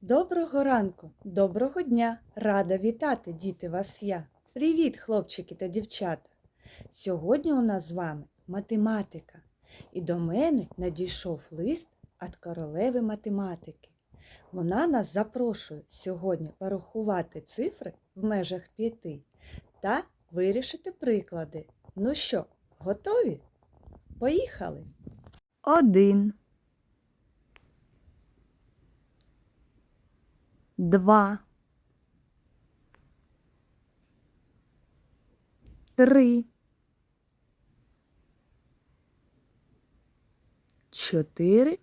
Доброго ранку, доброго дня! Рада вітати, діти, вас я. Привіт, хлопчики та дівчата! Сьогодні у нас з вами математика. І до мене надійшов лист від королеви математики. Вона нас запрошує сьогодні порахувати цифри в межах п'яти та вирішити приклади. Ну що, готові? Поїхали! Один. Два. Три. Чотири.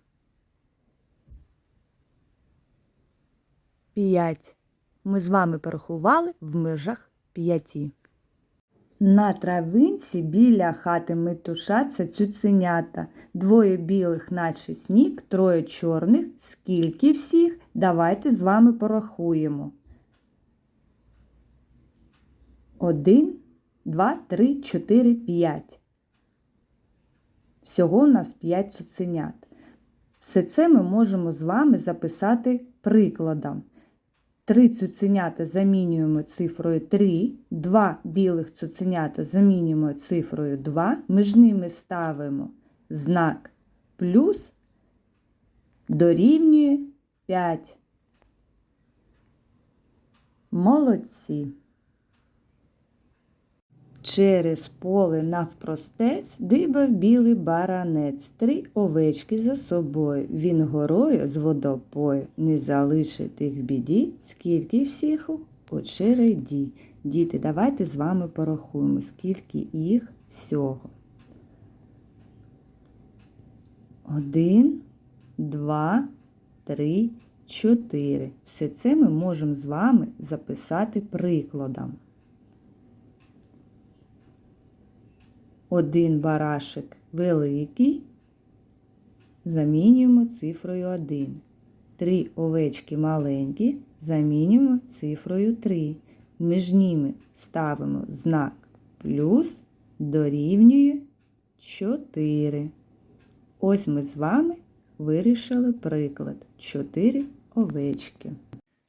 П'ять. Ми з вами порахували в межах п'яті. На травинці біля хати метушаться цуценята. Двоє білих, наче сніг, троє чорних. Скільки всіх? Давайте з вами порахуємо. Один, два, три, чотири, п'ять. Всього у нас п'ять цуценят. Все це ми можемо з вами записати прикладом. Три цуценята замінюємо цифрою 3, два білих цуценята замінюємо цифрою 2, між ними ставимо знак плюс дорівнює 5. Молодці. Через поле навпростець дибав білий баранець, три овечки за собою. Він горою з водопою, не залишить їх біді, скільки всіх у череді. Діти, давайте з вами порахуємо, скільки їх всього. Один, два, три, чотири. Все це ми можемо з вами записати прикладом. Один барашек великий, замінюємо цифрою 1. Три овечки маленькі, замінюємо цифрою 3. Між ними ставимо знак плюс дорівнює 4. Ось ми з вами вирішили приклад 4 овечки.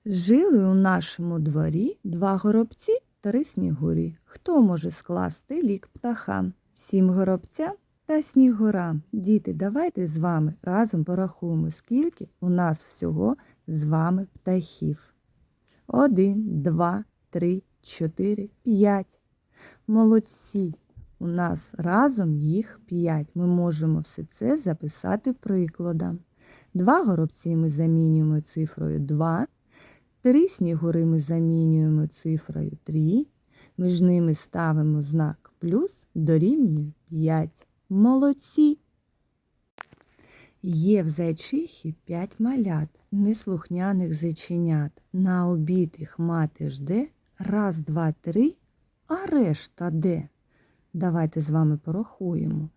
Жили у нашому дворі два горобці три снігурі. Хто може скласти лік птахам? Сім горобцям та снігурам. Діти, давайте з вами разом порахуємо, скільки у нас всього з вами птахів. Один, два, три, чотири, п'ять. Молодці. У нас разом їх п'ять. Ми можемо все це записати прикладом. Два горобці ми замінюємо цифрою 2. Три снігури ми замінюємо цифрою 3. Між ними ставимо знак плюс дорівнює 5. Молодці. Є в зайчихі п'ять малят, неслухняних зайченят. На обід їх мати жде. Раз, два, три, а решта де? Давайте з вами порахуємо.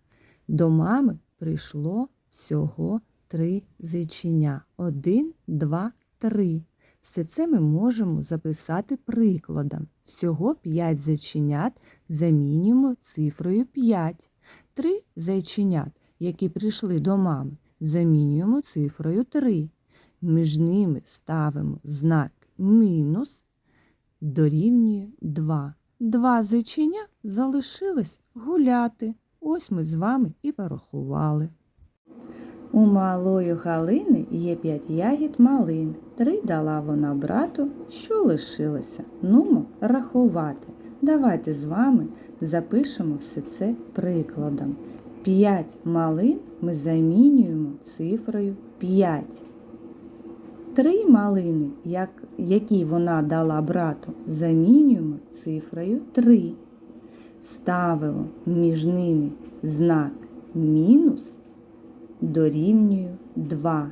До мами прийшло всього три зайченя. Один, два, три. Все це ми можемо записати прикладом. Всього 5 зайченят замінюємо цифрою 5. Три зайченят, які прийшли до мами, замінюємо цифрою 3. Між ними ставимо знак мінус дорівнює 2. Два зайченя залишилось гуляти. Ось ми з вами і порахували. У малої Галини є п'ять ягід малин. Три дала вона брату, що лишилося. Нумо рахувати. Давайте з вами запишемо все це прикладом. П'ять малин ми замінюємо цифрою 5. Три малини, як, які вона дала брату, замінюємо цифрою 3. Ставимо між ними знак мінус дорівнює 2.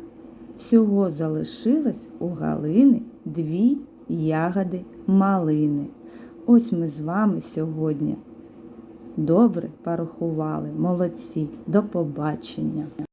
Всього залишилось у Галини дві ягоди малини. Ось ми з вами сьогодні добре порахували. Молодці. До побачення!